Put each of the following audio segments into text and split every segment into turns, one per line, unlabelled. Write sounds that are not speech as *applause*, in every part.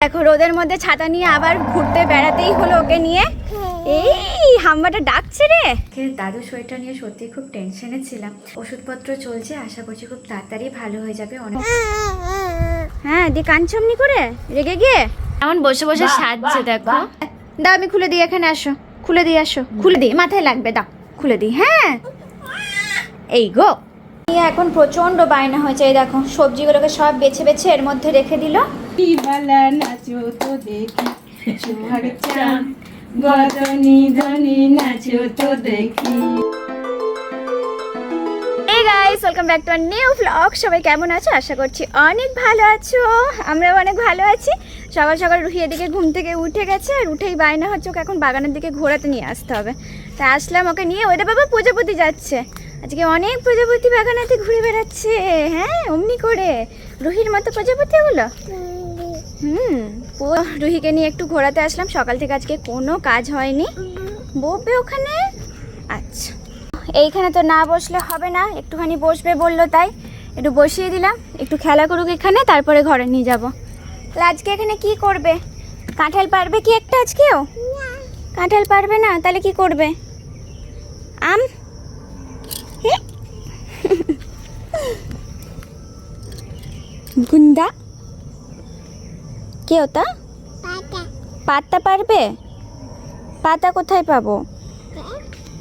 দেখো রোদের মধ্যে ছাতা নিয়ে আবার ঘুরতে বেড়াতেই হলো ওকে নিয়ে। এই হাম্বাটা ডাকছে রে। দাদু শরীরটা নিয়ে সত্যি খুব টেনশনে ছিলাম। ওষুধপত্র চলছে আশা করছি খুব তাড়াতাড়ি ভালো হয়ে যাবে অনেক। হ্যাঁ দিয়ে কাঞ্চমনি করে রেগে গিয়ে। এমন বসে বসে সাজছে দেখো। দাও আমি খুলে দিই এখানে আসো। খুলে দিয়ে আসো। খুলে দিই মাথায় লাগবে দাও। খুলে দিই হ্যাঁ। এই গো। এখন প্রচণ্ড বায়না হয়েছে এই দেখো সবজিগুলোকে সব বেছে বেছে এর মধ্যে রেখে দিল।
বালা নাচো তো দেখি। সোহাগ চান গদনি ধনি নাচো তো দেখি।
এই guys welcome back to our new blog সবাই কেমন আছো? আশা করছি অনেক ভালো আছো। আমরাও অনেক ভালো আছি। সকাল সকাল রুহি এদিকে ঘুম থেকে উঠে গেছে আর উঠেই বায়না হচ্ছে ওকে এখন বাগানের দিকে ঘোরাতে নিয়ে আসতে হবে। তা আসলাম ওকে নিয়ে। ওইটা বাবা প্রজাপতি যাচ্ছে। আজকে অনেক প্রজাপতি বাগানেতে ঘুরে বেড়াচ্ছে। হ্যাঁ অমনি করে। রুহির মতো প্রজাপতি ওগুলো হুম। রুহিকে নিয়ে একটু ঘোরাতে আসলাম। সকাল থেকে আজকে কোনো কাজ হয়নি। বসবে ওখানে? আচ্ছা। এইখানে তো না বসলে হবে না। একটুখানি বসবে বলল তাই। একটু বসিয়ে দিলাম। একটু খেলা করুক এখানে, তারপরে ঘরে নিয়ে যাব। তাহলে আজকে এখানে কি করবে? কাঁঠাল পারবে কি একটা আজকেও? কাঁঠাল পারবে না, তাহলে কি করবে? আম? *laughs* গুন্দা? কে ওটা? পাতা। পারবে? পাতা কোথায় পাবো?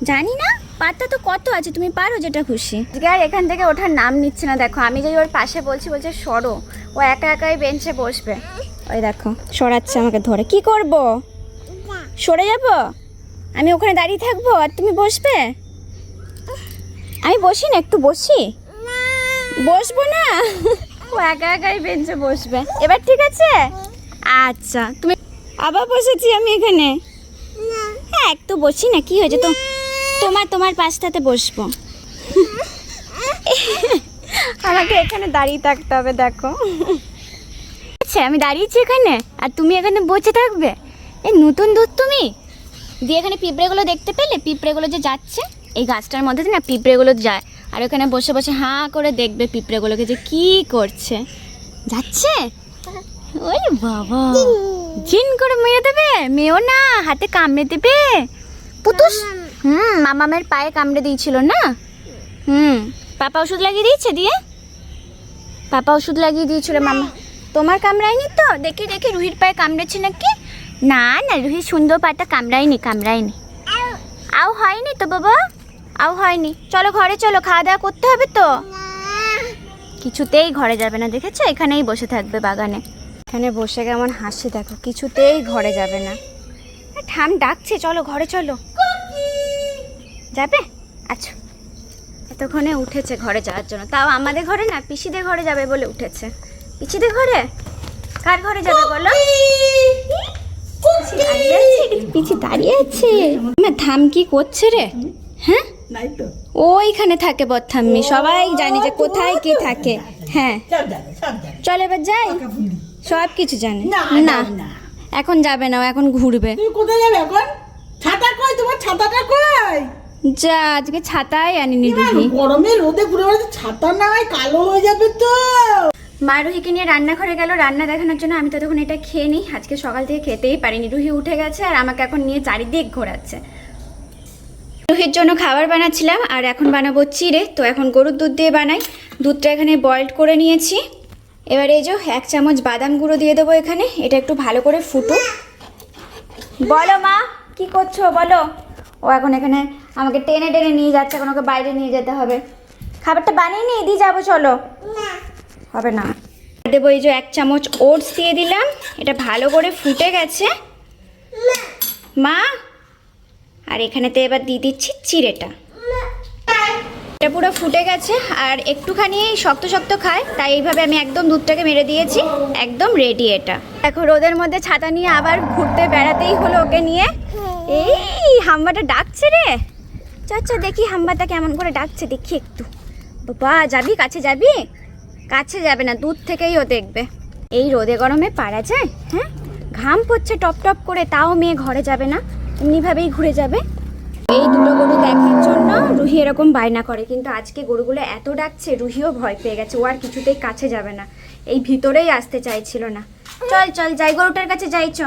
জানি না পাতা তো কত আছে তুমি পারো যেটা খুশি। আর এখান থেকে ওঠার নাম নিচ্ছে না দেখো আমি যদি ওর পাশে বলছি বলছে সরো। ও একা একাই বেঞ্চে বসবে। ওই দেখো সরাচ্ছে আমাকে ধরে। কি করব? সরে যাব? আমি ওখানে দাঁড়িয়ে থাকব আর তুমি বসবে? আমি বসি না একটু বসি? বসবো না? ও একা একাই বেঞ্চে বসবে। এবার ঠিক আছে? আচ্ছা তুমি আবার বসেছি আমি এখানে? হ্যাঁ একটু বসি না কি হয়েছে? তো তোমার তোমার পাশটাতে বসবো। আমাকে এখানে দাঁড়িয়ে থাকতে হবে দেখো। আচ্ছা আমি দাঁড়িয়েছি এখানে আর তুমি এখানে বসে থাকবে? এই নতুন দুধ তুমি? দিয়ে এখানে পিঁপড়েগুলো দেখতে পেলে পিঁপড়েগুলো যে যাচ্ছে এই গাছটার মধ্যে দিয়ে না পিঁপড়েগুলো যায়। আর ওখানে বসে বসে হাঁ করে দেখবে পিঁপড়েগুলোকে যে কি করছে। যাচ্ছে? ওই বাবা। জিন করে মেরে দেবে? মেয়েও না হাতে কামড়ে দেবে। পুতুস? হুম মামামের পায়ে কামড়ে দিয়েছিল না? হুম পাপা ওষুধ লাগিয়ে দিয়েছে দিয়ে? পাপা ওষুধ লাগিয়ে দিয়েছিল মামা। তোমার কামড়ায়নি তো? দেখি দেখি রুহির পায়ে কামড়েছে নাকি? না না রুহির সুন্দর পাটা কামড়ায়নি কামড়ায়নি। আও হয়নি তো বাবা? আও হয়নি। চলো ঘরে চলো খাওয়া দাওয়া করতে হবে তো? কিছুতেই ঘরে যাবে না দেখেছ? এখানেই বসে থাকবে বাগানে। এখানে বসে কেমন হাসি দেখো কিছুতেই ঘরে যাবে না। ঠাম ডাকছে চলো ঘরে চলো। যাবে? আচ্ছা। এতক্ষণে উঠেছে ঘরে যাওয়ার জন্য। তাও আমাদের ঘরে না পিসিদের ঘরে যাবে বলে উঠেছে। পিসিদের ঘরে? কার ঘরে যাবে বলো? পিসি দাঁড়িয়ে আছে আমার থাম কি করছে রে? হ্যাঁ? ওইখানে থাকে বথাম্মি সবাই জানে যে কোথায় কি থাকে। হ্যাঁ। চল এবার যাই। সব কিছু জানে।
না
এখন যাবে না এখন ঘুরবে।
তুমি কোথায় যাবে এখন? ছাতা কই? তোমার ছাতাটা কই?
যা আজকে ছাতাই আনিনি
এবার গরমে রোদে ঘুরে বেড়াচ্ছে ছাতা নাই কালো হয়ে যাবে তো।
মা রুহিকে নিয়ে রান্নাঘরে গেল রান্না দেখানোর জন্য আমি ততক্ষণ এটা খেয়ে নিই। আজকে সকাল থেকে খেতেই পারিনি। রুহি উঠে গেছে আর আমাকে এখন নিয়ে চারিদিক ঘোরাচ্ছে। রুহির জন্য খাবার বানাচ্ছিলাম আর এখন বানাবো চিড়ে। তো এখন গরুর দুধ দিয়ে বানাই। দুধটা এখানে বয়েলড করে নিয়েছি। এবার এই যে এক চামচ বাদাম গুঁড়ো দিয়ে দেবো এখানে। এটা একটু ভালো করে ফুটুক বলো মা, কি করছ? বলো। ও এখন এখানে আমাকে টেনে টেনে নিয়ে যাচ্ছে, এখন ওকে বাইরে নিয়ে যেতে হবে। খাবারটা বানিয়ে নিয়ে দিয়ে যাব, চলো। হবে না। দেবো এই যে এক চামচ ওটস দিয়ে দিলাম। এটা ভালো করে ফুটে গেছে। মা, আর এখানেতে এবার দিয়ে দিচ্ছি চিড়েটা। এটা পুরো ফুটে গেছে আর একটুখানি শক্ত শক্ত খায়, তাই এইভাবে আমি একদম দুধটাকে মেরে দিয়েছি, একদম রেডি এটা। দেখো, রোদের মধ্যে ছাতা নিয়ে আবার ঘুরতে বেড়াতেই হলো ওকে নিয়ে। এই হাম্বাটা ডাকছে রে। চাচা দেখি হাম্বাটা কেমন করে ডাকছে, দেখি একটু। বাবা, যাবি? কাছে যাবি? কাছে যাবে না, দূর থেকেই ও দেখবে। এই রোদে গরমে পারা যায় হ্যাঁ? ঘাম পড়ছে টপ টপ করে, তাও মেয়ে ঘরে যাবে না, এমনিভাবেই ঘুরে যাবে। এই দুটো গরু দেখার জন্য রুহি এরকম বায়না করে, কিন্তু আজকে গরুগুলো এত ডাকছে, রুহিও ভয় পেয়ে গেছে। ও আর কিছুতেই কাছে যাবে না। এই ভিতরেই আসতে চাইছিল না। চল চল, যাই, গরুটার কাছে যাই চ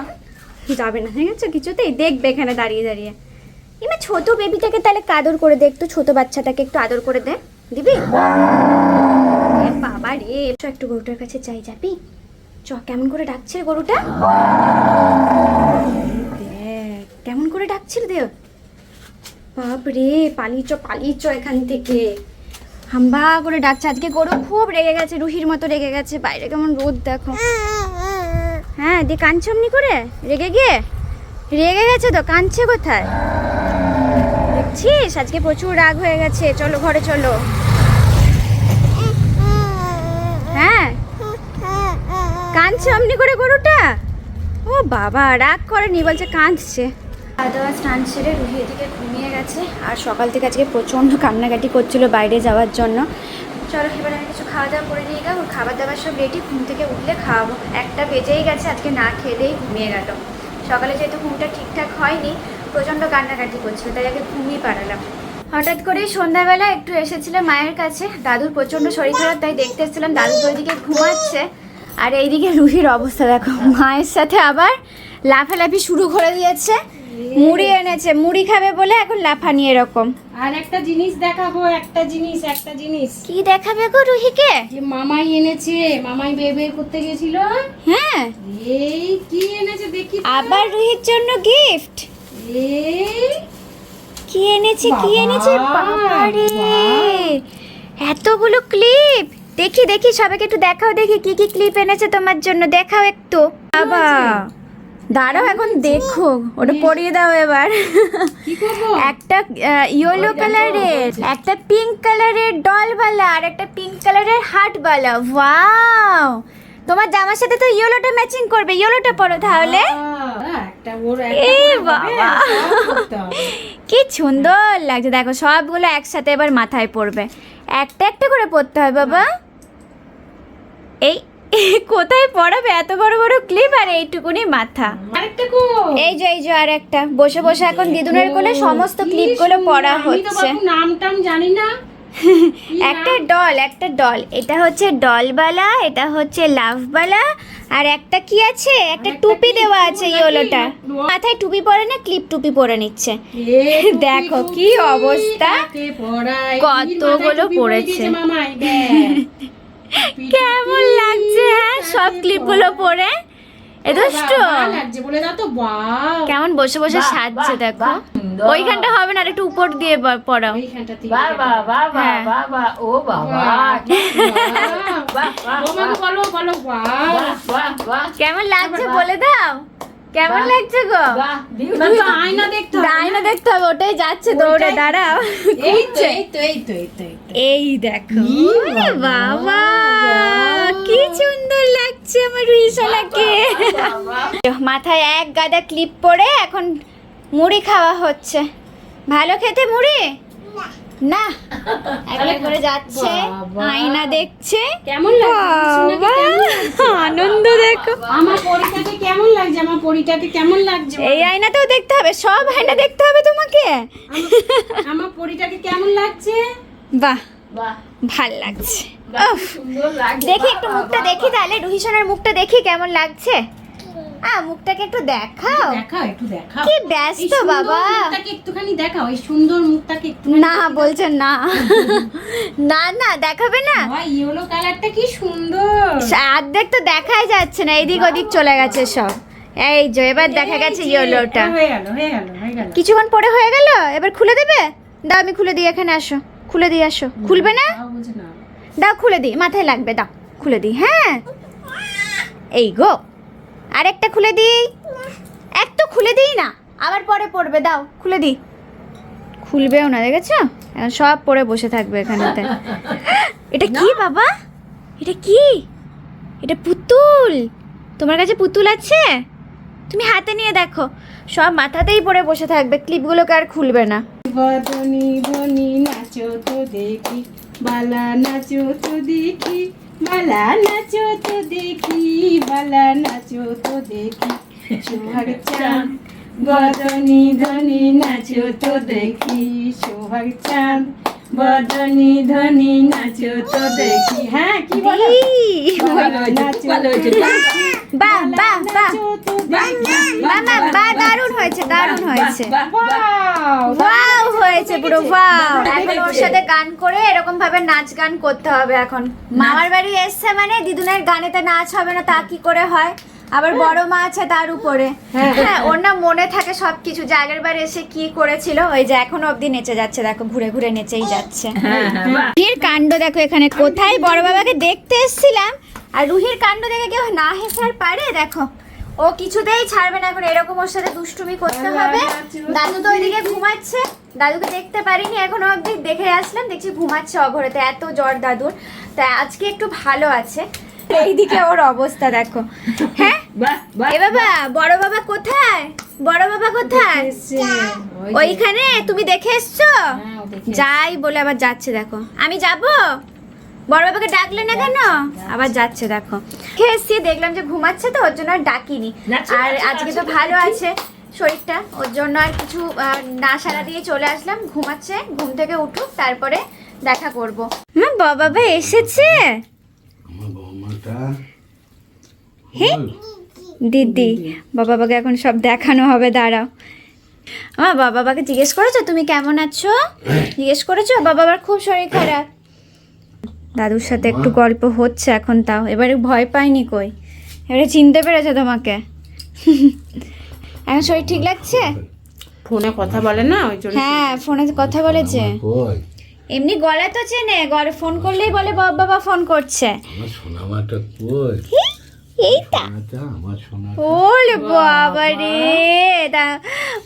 যাবে না, ঠিক আছে? কিছুতেই দেখবে এখানে দাঁড়িয়ে দাঁড়িয়ে। এবার ছোট বেবিটাকে তাহলে কাদর করে দে, একটু ছোট বাচ্চাটাকে একটু আদর করে দে। দিবি? বাবা রে একটু গরুটার কাছে যাই, যাবি? চ, কেমন করে ডাকছে গরুটা? কেমন করে ডাকছিল দেব বাপরে পালিয়ে চ পালিয়ে চ এখান থেকে। হাম্বা করে ডাকছে, আজকে গরু খুব রেগে গেছে, রুহির মতো রেগে গেছে। বাইরে কেমন রোদ, দেখো। হ্যাঁ দিয়ে কাঁদছে অমনি করে? রেগে গিয়ে? রেগে গেছে তো, কাঁদছে কোথায়? দেখছিস? আজকে প্রচুর রাগ হয়ে গেছে। চলো, ঘরে চলো। হ্যাঁ? কাঁদছে অমনি করে গরুটা? ও বাবা, রাগ করেনি, বলছে কাঁদছে। দাওয়া স্নান সেরে রুহি এদিকে ঘুমিয়ে গেছে। আর সকাল থেকে আজকে প্রচণ্ড কান্নাকাটি করছিল বাইরে যাওয়ার জন্য। চলো, এবার আমি কিছু খাওয়া দাওয়া করে নিয়ে গেলাম। খাবার দাবার সব রেডি ঘুম থেকে উঠলে খাওয়াবো। একটা বেজেই গেছে, আজকে না খেলেই ঘুমিয়ে গেল। সকালে যেহেতু ঘুমটা ঠিকঠাক হয়নি, প্রচণ্ড কান্নাকাটি করছিল, তাই আগে ঘুমিয়ে পারালাম হঠাৎ করেই সন্ধ্যাবেলা একটু এসেছিলাম মায়ের কাছে। দাদুর প্রচণ্ড শরীর খারাপ, তাই দেখতে এসেছিলাম দাদু ওইদিকে ঘুমাচ্ছে। আর এইদিকে রুহির অবস্থা, দেখো, মায়ের সাথে আবার লাফালাফি শুরু করে দিয়েছে। মুড়ি এনেছে মুড়ি খাবে বলে এখন লাফানি এরকম।
আর একটা জিনিস দেখাবো একটা জিনিস একটা জিনিস।
কি দেখাবে গো রুহিকে?
যে মামাই এনেছে মামাই বের বের করতে গেছিল।
হ্যাঁ।
এই কি এনেছে দেখি
আবার রুহির জন্য গিফট
এই
কি এনেছে কি এনেছে? বাবারে। এতগুলো ক্লিপ দেখি দেখি সবাইকে একটু দেখাও দেখি কি কি ক্লিপ এনেছে তোমার জন্য। দেখাও একটু। বাবা। দাঁড়াও এখন দেখো ওটা পরিয়ে দাও এবার। একটা ইয়েলো কালারের একটা পিঙ্ক কালারের ডলওয়ালা আর একটা পিঙ্ক কালারের হার্টওয়ালা ওয়াও তোমার জামার সাথে তো ইয়েলোটা ম্যাচিং করবে। ইয়েলোটা পরো তাহলে। কি সুন্দর লাগছে। দেখো সবগুলো একসাথে এবার মাথায় পড়বে। একটা একটা করে পড়তে হয় বাবা। এই কোথায় পড়াবে? এত বড় বড় ক্লিপ আর এইটুকুনি মাথা। এই যে এই যে আর একটা। বসে বসে এখন দিদুনের কোলে সমস্ত ক্লিপগুলো পড়া হচ্ছে।
নাম টাম জানি না। *laughs*
একটা? ডল একটা ডল এটা হচ্ছে ডলবালা এটা হচ্ছে লাভবালা আর একটা কি আছে? একটা টুপি দেওয়া আছে? ইয়েলোটা মাথায় টুপি পরে না? ক্লিপ টুপি পরে নিচ্ছে। *laughs* দেখো কি অবস্থা। কতগুলো পড়েছে। *laughs* কেমন হ্যাঁ সব ক্লিপগুলো? পরে এ দুষ্টু কেমন বসে বসে সাজছে দেখো। ওইখানটা হবে না আর একটু উপর দিয়ে পড়াও। হ্যাঁ। কেমন লাগছে বলে দাও? কেমন লাগছে গো।
আয়না দেখতে হবে
ডাইনা দেখতে হবে ওটাই যাচ্ছে দৌড়ে দাঁড়াও
এই তো এই তো এই তো এই তো এই
দেখো বাবা। কি সুন্দর লাগছে আমার রুইশালাকে মাথায় এক গাদা ক্লিপ পরে এখন মুড়ি খাওয়া হচ্ছে। ভালো খেতে মুড়ি? না এক এক করে যাচ্ছে আয়না দেখছে।
কেমন লাগছে?
আনন্দ দেখো।
আমার পরিটাকে কেমন লাগছে? আমার পরিটাকে কেমন লাগছে?
এই আয়নাতেও দেখতে হবে সব আয়না দেখতে হবে তোমাকে।
আমার- পরিটাকে কেমন লাগছে?
বাহ
বাহ,
ভালো লাগছে। উফ, দেখি একটু মুখটা দেখি তাহলে রুহিসোনার মুখটা দেখি কেমন লাগছে। আ মুখটাকে একটু দেখাও।
দেখাও একটু দেখাও।
কি ব্যস্ত বাবা।
মুখটাকে একটুখানি দেখাও এই সুন্দর মুখটাকে একটু
না বলছেন না। না না দেখাবে না।
ইয়েলো কালারটা কি সুন্দর।
অর্ধেক তো দেখাই যাচ্ছে না এদিক ওদিক চলে গেছে সব। এই যে এবার দেখা গেছে ইয়েলোটা
হয়ে গেল হয়ে গেল হয়ে গেল।
কিছুক্ষণ পরে হয়ে গেল? এবার খুলে দেবে? দাও আমি খুলে দিই এখানে আসো। খুলে দিয়ে আসো। খুলবে না? দাও খুলে দিই মাথায় লাগবে দাও। খুলে দিই হ্যাঁ। এই গো। আরেকটা খুলে দিই। এক তো খুলে দিই না আবার পরে পড়বে দাও খুলে দিই। খুলবেও না দেখেছ? এখন সব পরে বসে থাকবে এখানেতে। এটা কি বাবা? এটা কি? এটা পুতুল। তোমার কাছে পুতুল আছে? তুমি হাতে নিয়ে দেখো। সব মাথাতেই পরে বসে থাকবে ক্লিপগুলোকে আর খুলবে না।
বদনি বনি নাচো তো দেখি বালা নাচো তো দেখি। বালা নাচো তো দেখি বালা নাচো তো দেখি। সোহাগ চাঁদ বদনি ধনি নাচো তো দেখি। সোহাগ চাঁদ বদনি ধনি নাচো তো দেখি। হ্যাঁ কি বলো? নাচো তো দেখি,
বাহ বাহ বাহ
নাচো।
মামা বা দারুণ হয়েছে দারুণ হয়েছে। ওয়াও হয়েছে পুরো ওয়াও এখন ওর সাথে গান করে এরকম ভাবে নাচ গান করতে হবে এখন। মামার বাড়ি এসছে মানে দিদুনের গানেতে নাচ হবে না তা কি করে হয়? আবার বড় মা আছে তার উপরে। হ্যাঁ। ওর না মনে থাকে সবকিছু যে আগের বার এসে কি করেছিল ওই যে এখনও অবধি নেচে যাচ্ছে দেখো ঘুরে ঘুরে নেচেই যাচ্ছে। রুহির কাণ্ড দেখো এখানে কোথায় বড় বাবাকে দেখতে এসেছিলাম আর রুহির কাণ্ড দেখে কেউ না হেসে আর পারে দেখো। ও কিছুতেই ছাড়বে না এখন এরকম ওর সাথে দুষ্টুমি করতে হবে। দাদু তো ওইদিকে ঘুমাচ্ছে দাদুকে দেখতে পারিনি এখনও অবধি দেখে আসলাম দেখছি ঘুমাচ্ছে অঘরেতে এত জ্বর দাদুর। তা আজকে একটু ভালো আছে। এইদিকে ওর অবস্থা দেখো। হ্যাঁ? এ বাবা বড় বাবা কোথায়? বড় বাবা কোথায়। ওইখানে? তুমি দেখে এসছো?
হ্যাঁ,
যাই বলে আবার যাচ্ছে দেখো। আমি যাব? বড় বাবাকে ডাকলে না কেন? আবার যাচ্ছে দেখো। খেয়ে এসছি দেখলাম যে ঘুমাচ্ছে তো ওর জন্য আর ডাকিনি। আর আজকে তো ভালো আছে শরীরটা। ওর জন্য আর কিছু না সারা দিয়ে চলে আসলাম। ঘুমাচ্ছে ঘুম থেকে উঠুক তারপরে দেখা করব। মা বাবা এসেছে? হে? দিদি বাবা বাবাকে এখন সব দেখানো হবে দাঁড়াও। আমার বাবা বাবাকে জিজ্ঞেস করেছ? তুমি কেমন আছো? জিজ্ঞেস করেছ? বাবা বাবার খুব শরীর খারাপ। দাদুর সাথে একটু গল্প হচ্ছে এখন তাও। এবারে ভয় পাইনি কই? এবারে চিনতে পেরেছে তোমাকে? এখন শরীর ঠিক লাগছে?
ফোনে কথা বলে না? ওই জন্য
হ্যাঁ ফোনে কথা বলেছে। এমনি গলা তো চেনে গলে ফোন করলেই বলে বাবা বাবা ফোন করছে।
আমার সোনামাটা কই?
এইটা?
আমার সোনা
ওলে বাবা রে তা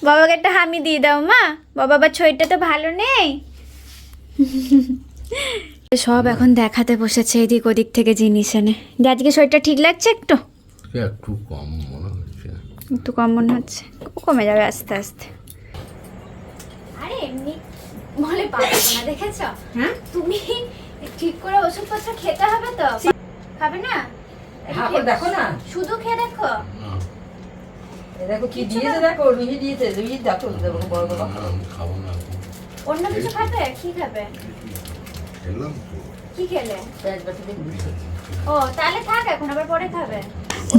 বাবাকে একটা হামি দিয়ে দাও মা। বাবা বা শরীরটা তো ভালো নেই। সব এখন দেখাতে বসেছে এদিক ওদিক থেকে জিনিস এনে। যে আজকে শরীরটা ঠিক লাগছে একটু?
একটু কম মনে হচ্ছে।
একটু কম মনে হচ্ছে। কমে যাবে আস্তে আস্তে। আরে এমনি বলে পাবো না দেখেছ?
হ্যাঁ?
তুমি ঠিক করে ওষুধপত্র খেতে হবে তো? খাবে না?
হ্যাঁ দেখো না।
শুধু খেয়ে দেখো।
দেখো কি দিয়েছে দেখো রুহি দিয়েছে রুহি দেখো দেখো বড় বাবা
খাব না
অন্য কিছু খাবে? কি খাবে?
খেলাম
কি খেলে? ও তাহলে থাক এখন আবার পরে খাবে।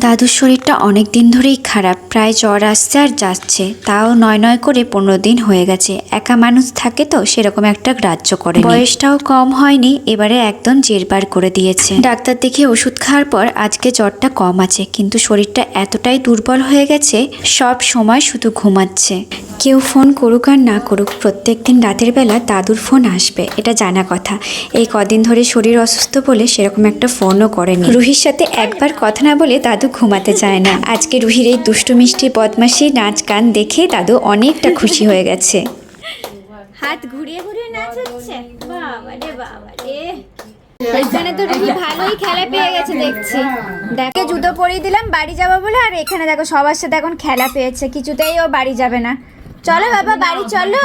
দাদুর শরীরটা অনেক দিন ধরেই খারাপ। প্রায় জ্বর আসছে আর যাচ্ছে। তাও নয় নয় করে পনেরো দিন হয়ে গেছে। একা মানুষ থাকে তো সেরকম একটা গ্রাহ্য করে বয়সটাও কম হয়নি, এবারে একদম জেরবার করে দিয়েছে। ডাক্তার দেখে ওষুধ খাওয়ার পর আজকে জ্বরটা কম আছে। কিন্তু শরীরটা এতটাই দুর্বল হয়ে গেছে, সব সময় শুধু ঘুমাচ্ছে। কেউ ফোন করুক আর না করুক, প্রত্যেক দিন রাতের বেলা দাদুর ফোন আসবে, এটা জানা কথা। এই কদিন ধরে শরীর অসুস্থ বলে সেরকম একটা ফোনও করেনি। রুহির সাথে একবার কথা না বলে দাদু ঘুমাতে চায় না। আজকে রুহির এই দুষ্টু মিষ্টি বদমাশি নাচ গান দেখে দাদু অনেকটা খুশি হয়ে গেছে।
হাত ঘুরিয়ে ঘুরিয়ে নাচ হচ্ছে? বাবা রে বাবা রে। এখানে তো রুহি ভালোই খেলা পেয়ে গেছে দেখছি। দেখে জুতো পরিয়ে দিলাম বাড়ি যাব বলে আর এখানে দেখো সবার সাথে এখন খেলা পেয়েছে কিছুতেই ও বাড়ি যাবে না। চলো বাবা বাড়ি চলো।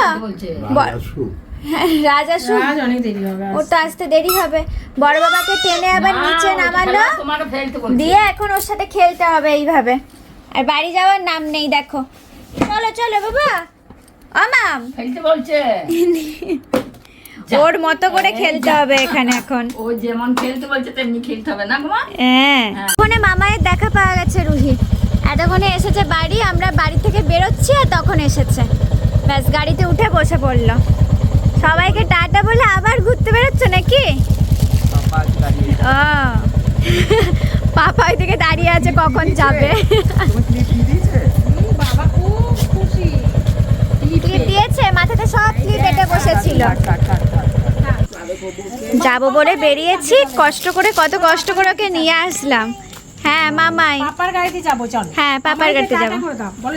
*laughs* রাজা
আজ অনেক দেরি হবে
ওর তো আসতে দেরি হবে। বড় বাবাকে টেনে আবার নিচে নামালো। দিয়ে এখন ওর সাথে খেলতে হবে এইভাবে। আর বাড়ি যাওয়ার নাম নেই দেখো। চলো চলো বাবা। অমাম
ফেলতে বলছে। *laughs*
ওর মতো করে খেলতে হবে এখানে এখন।
ও যেমন খেলতে বলছে তেমনি খেলতে হবে না
হ্যাঁ। ফোনে মামায়ের দেখা পাওয়া গেছে রুহি। এতক্ষণে এসেছে বাড়ি আমরা বাড়ি থেকে বেরোচ্ছি আর তখন এসেছে। ব্যাস গাড়িতে উঠে বসে পড়ল। সবাইকে টাটা বলে আবার ঘুরতে বেরোচ্ছ নাকি? ও। পাপা ওইদিকে দাঁড়িয়ে আছে কখন যাবে?
বাবা খুব খুশি।
ক্লিপ দিয়েছে। মাথাতে সব ক্লিপ এটে বসেছিল। যাব বলে বেরিয়েছি কষ্ট করে কত কষ্ট করে ওকে নিয়ে আসলাম। হ্যাঁ মামাই।
পাপার গাড়িতে যাব চল।
হ্যাঁ পাপার গাড়িতে যাব।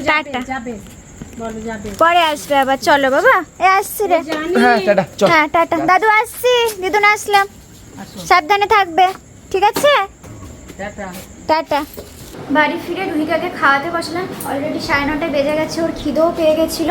টাটা। পরে আসবে আবার। চলো বাবা এ আসছি রে।
জানি।
হ্যাঁ টাটা দাদু আসছি। দিদুন আসলাম। সাবধানে থাকবে। ঠিক আছে?
টাটা।
টাটা। বাড়ি ফিরে রুহিকাকে খাওয়াতে বসলাম। অলরেডি সাড়ে নটায় বেজে গেছে ওর খিদেও পেয়ে গেছিল।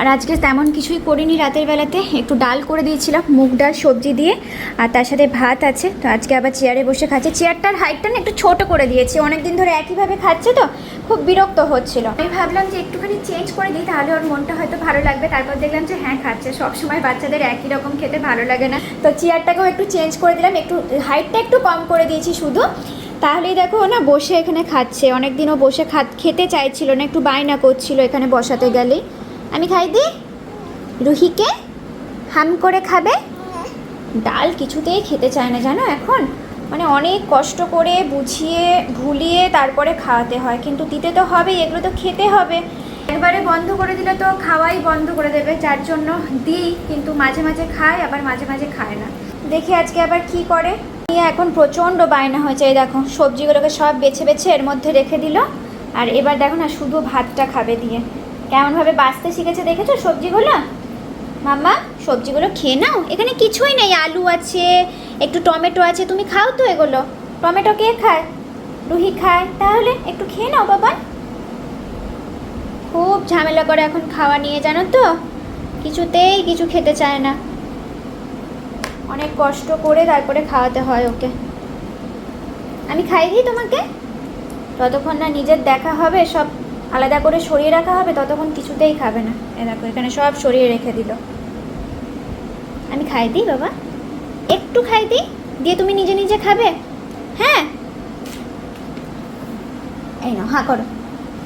আর আজকে তেমন কিছুই করিনি রাতের বেলাতে। একটু ডাল করে দিয়েছিলাম মুগ ডাল সবজি দিয়ে। আর তার সাথে ভাত আছে। তো আজকে আবার চেয়ারে বসে খাচ্ছে। চেয়ারটার হাইটটা না একটু ছোট করে দিয়েছি। অনেক দিন ধরে একইভাবে খাচ্ছে তো। খুব বিরক্ত হচ্ছিল। আমি ভাবলাম যে একটুখানি চেঞ্জ করে দিই তাহলে ওর মনটা হয়তো ভালো লাগবে। তারপর দেখলাম যে হ্যাঁ খাচ্ছে। সবসময় বাচ্চাদের একই রকম খেতে ভালো লাগে না। তো চেয়ারটাকেও একটু চেঞ্জ করে দিলাম। একটু হাইটটা একটু কম করে দিয়েছি শুধু। তাহলেই দেখো ও না বসে এখানে খাচ্ছে। অনেক দিনও বসে খা খেতে চাইছিল না একটু বায়না করছিল এখানে বসাতে গেলেই। আমি খাই দিই রুহিকে হাম করে খাবে? ডাল কিছুতেই খেতে চায় না জানো এখন? মানে অনেক কষ্ট করে বুঝিয়ে, ভুলিয়ে তারপরে খাওয়াতে হয়। কিন্তু দিতে তো হবেই, এগুলো তো খেতে হবে। একবারে বন্ধ করে দিলে তো খাওয়াই বন্ধ করে দেবে, যার জন্য দিই, কিন্তু মাঝে মাঝে খায়, আবার মাঝে মাঝে খায় না। দেখি আজকে আবার কি করে? নিয়ে এখন প্রচণ্ড বায়না হয়েছে, এই দেখো, সবজিগুলোকে সব বেছে বেছে এর মধ্যে রেখে দিল। আর এবার দেখো না, শুধু ভাতটা খাবে দিয়ে। কেমনভাবে বাঁচতে শিখেছে দেখেছ সবজিগুলো? মাম্মা, সবজিগুলো খেয়ে নাও। এখানে কিছুই নেই, আলু আছে একটু টমেটো আছে, তুমি খাও তো এগুলো। টমেটো কে খায়? রুহি খায়। তাহলে একটু খেয়ে নাও, বাবা। খুব ঝামেলা করে এখন খাওয়া নিয়ে, জানো তো? কিছুতেই কিছু খেতে চায় না। অনেক কষ্ট করে তারপরে খাওয়াতে হয় ওকে। আমি খাই দিই তোমাকে? ততক্ষণ না নিজের দেখা হবে, সব আলাদা করে সরিয়ে রাখা হবে, ততক্ষণ কিছুতেই খাবে না। এ দেখো, এখানে সব সরিয়ে রেখে দিল। আমি খাই দিই বাবা। একটু খাই দিই দিয়ে তুমি নিজে নিজে খাবে। হ্যাঁ? এই নাও হ্যাঁ করো।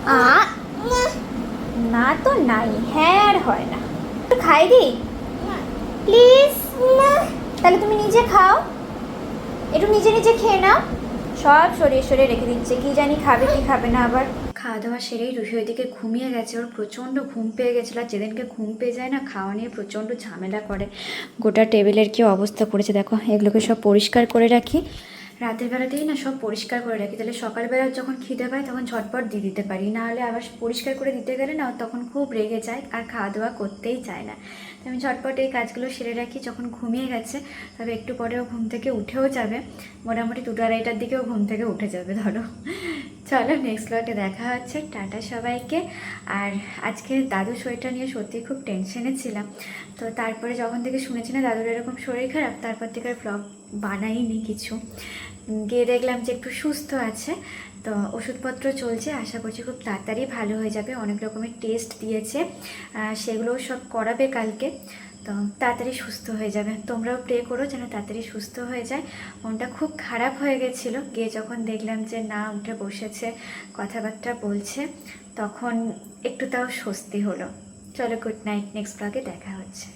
আ, না তো নাই হ্যাঁ হয় না। একটু খাই দিই প্লিজ। তাহলে তুমি নিজে খাও। একটু নিজে নিজে খেয়ে নাও। সব সরিয়ে সরিয়ে রেখে দিচ্ছে, কি জানি খাবে, কি খাবে না আবার। খাওয়া দাওয়া সেরেই রুহি ওইদিকে ঘুমিয়ে গেছে। ওর প্রচণ্ড ঘুম পেয়ে গেছিল আর যেদিনকে ঘুম পেয়ে যায় না, খাওয়া নিয়ে প্রচণ্ড ঝামেলা করে। গোটা টেবিলের কি অবস্থা করেছে দেখো, এগুলোকে সব পরিষ্কার করে রাখি। রাতের বেলাতেই না সব পরিষ্কার করে রাখি। তাহলে সকালবেলা যখন খিদে পায় তখন ঝটপট দিয়ে দিতে পারি। না হলে আবার পরিষ্কার করে দিতে গেলে না তখন খুব রেগে যায় আর খাওয়া দাওয়া করতেই চায় না। আমি ঝটপট এই কাজগুলো সেরে রাখি, যখন ঘুমিয়ে গেছে, তবে একটু পরেও ঘুম থেকে উঠেও যাবে। মোটামুটি দুটো আড়াইটার দিকেও ঘুম থেকে উঠে যাবে, ধরো। চলো নেক্সট ব্লগে দেখা হচ্ছে। টাটা সবাইকে। আর আজকে দাদু শরীরটা নিয়ে সত্যি খুব টেনশনে ছিলাম। তো তারপরে যখন থেকে শুনেছি না দাদুর এরকম শরীর খারাপ, তারপর থেকে আর ব্লগ বানাইনি কিছু। গিয়ে দেখলাম যে একটু সুস্থ আছে, তো ওষুধপত্র চলছে। আশা করছি খুব তাড়াতাড়ি ভালো হয়ে যাবে। অনেক রকমের টেস্ট দিয়েছে। সেগুলোও সব করাবে কালকে। তো তাড়াতাড়ি সুস্থ হয়ে যাবে। তোমরাও প্রে করো যেন তাড়াতাড়ি সুস্থ হয়ে যায়। মনটা খুব খারাপ হয়ে গেছিল। গিয়ে যখন দেখলাম যে না, উঠে বসেছে, কথাবার্তা বলছে, তখন একটু তাও স্বস্তি হলো। চলো গুড নাইট নেক্সট ব্লগে দেখা হচ্ছে।